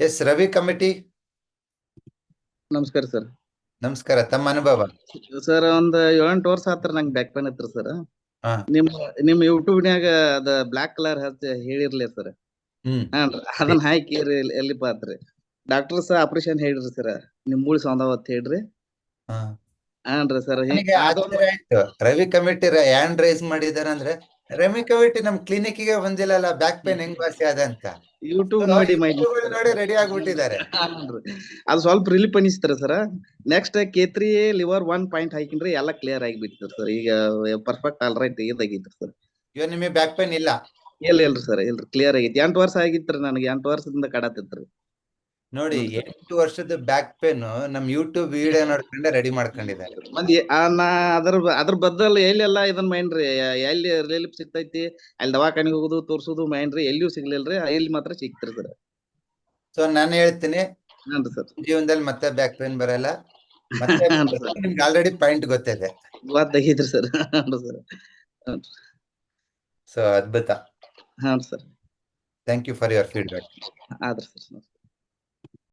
S Ravi committee. ನಮಸ್ಕಾರ sir. ನಮಸ್ಕಾರ ತಮ್ಮ ಅನುಭವ? ಸರ್ ಒಂದ್ ಏಳೆಂಟು ವರ್ಷ ಆತ್ರ ನಂಗೆ ಬ್ಯಾಕ್ ಪೇನ್ ಇತ್ತು ಸರ್. ಹಾ. ನಿಮ್ ಯೂಟ್ಯೂಬ್ ಯೂಟ್ಯೂಬ್ನ್ಯಾಗ ಅದ ಬ್ಲಾಕ್ ಕಲರ್ ಹಚ್ಚಿ ಹೇಳಿರ್ಲಿ ಸರ್. ಹ್ಮ್. ಅದನ್ನ ಹಾಕಿ ಎಲ್ಲಿ- ಪಾತ್ರಿ ಡಾಕ್ಟರ್ ಸರ್ ಆಪರೇಷನ್ ಹೇಳ್ರಿ ಸರ್ ನಿಮ್ ಮೂಳಿ ಸೌಂದವತ್ ಹೇಳ್ರಿ. ಹಾ. ಹಾನ್ರಿ ಸರ್ ನನಗೆ ಆಶ್ಚರ್ಯ ಆಯ್ತು ರವಿ ಕಮಿಟಿ ಹ್ಯಾಂಡ್ ರೈಸ್ ಮಾಡಿದಾರ ಅಂದ್ರೆ ರವಿ ಕಮಿಟಿ ನಮ್ ಕ್ಲಿನಿಕ್ಗೆ ಬಂದಿಲ್ಲಲ್ಲ ಬ್ಯಾಕ್ ಪೇನ್ ಹೆಂಗ್ ವಾಸಿ ಅದ ಅಂತ. ಯೂಟ್ಯೂಬ್ ನೋಡಿ ನೋಡಿ ರೆಡಿ ಆಗ್ಬಿಟ್ಟಿದ್ದಾರೆ. ಅದು ಸ್ವಲ್ಪ ರಿಲೀಫ್ ಅನಿಸ್ತಾರ ಸರ್ ನೆಕ್ಸ್ಟ್ ಕೇತ್ರಿ ಲಿವರ್ ಒನ್ ಪಾಯಿಂಟ್ ಹಾಕಿನ್ರಿ ಎಲ್ಲ ಕ್ಲಿಯರ್ ಆಗಿಬಿಟ್ಟಿದ್ರು ಸರ್ ಈಗ ಪರ್ಫೆಕ್ಟ್ ಆಲ್ ರೈಟ್ ಇದಾಗಿತ್ತು ಸರ್ ಇವಾಗ ನಿಮಗೆ ಬ್ಯಾಕ್ ಪೇನ್ ಇಲ್ಲ. ಇಲ್ಲ ಇಲ್ರಿ ಸರ್ ಇಲ್ರಿ ಕ್ಲಿಯರ್ ಆಗೈತಿ. ಎಂಟು ವರ್ಷ ಆಗಿತ್ತು ನನಗೆ ಎಂಟು ವರ್ಷದಿಂದ ಕಡತಿತ್ರಿ ನೋಡಿ. ಎಂಟು ವರ್ಷದ ಬ್ಯಾಕ್ ಪೇನ್ ನಮ್ ಯೂಟ್ಯೂಬ್ ವಿಡಿಯೋ ನೋಡ್ಕೊಂಡೆ ರೆಡಿ ಮಾಡ್ಕೊಂಡಿದ್ದಾರೆ. ಮಂದಿ ಆ ನಾ ಅದ್ರ ಅದ್ರ ಬದಲ್ ಎಲ್ಲೆಲ್ಲ ಇದನ್ ರೀ? ಎಲ್ಲಿ ರಿಲೀಫ್ ಸಿಗ್ತೈತಿ? ಅಲ್ಲಿ ದವಾಖಾನಿಗೆ ಹೋಗುದು ತೋರ್ಸುದು ರೀ? ಎಲ್ಲಿಯೂ ಸಿಗ್ಲಿಲ್ರಿ ಎಲ್ಲಿ ಮಾತ್ರ ಸಿಗ್ತಿರ್ತಾರೆ ಸರ್ ಸೊ ನಾನು ಹೇಳ್ತೀನಿ. ಹಾನ್ರಿ ಸರ್. ಜೀವನದಲ್ಲಿ ಮತ್ತೆ ಬ್ಯಾಕ್ ಪೇನ್ ಬರಲ್ಲ. ಮತ್ತೆ ನಿಮ್ಗೆ ಆಲ್ರೆಡಿ ಪಾಯಿಂಟ್ ಗೊತ್ತಿದೆ. ಗೊತ್ತಾಗೈತ್ರಿ ಸರ್. ಹಾನ್ರಿ ಸರ್. ಸೊ ಅದ್ಭುತ. ಹಾನ್ರಿ sir. Thank you for your feedback ಆದ್ರಿ ಸರ್.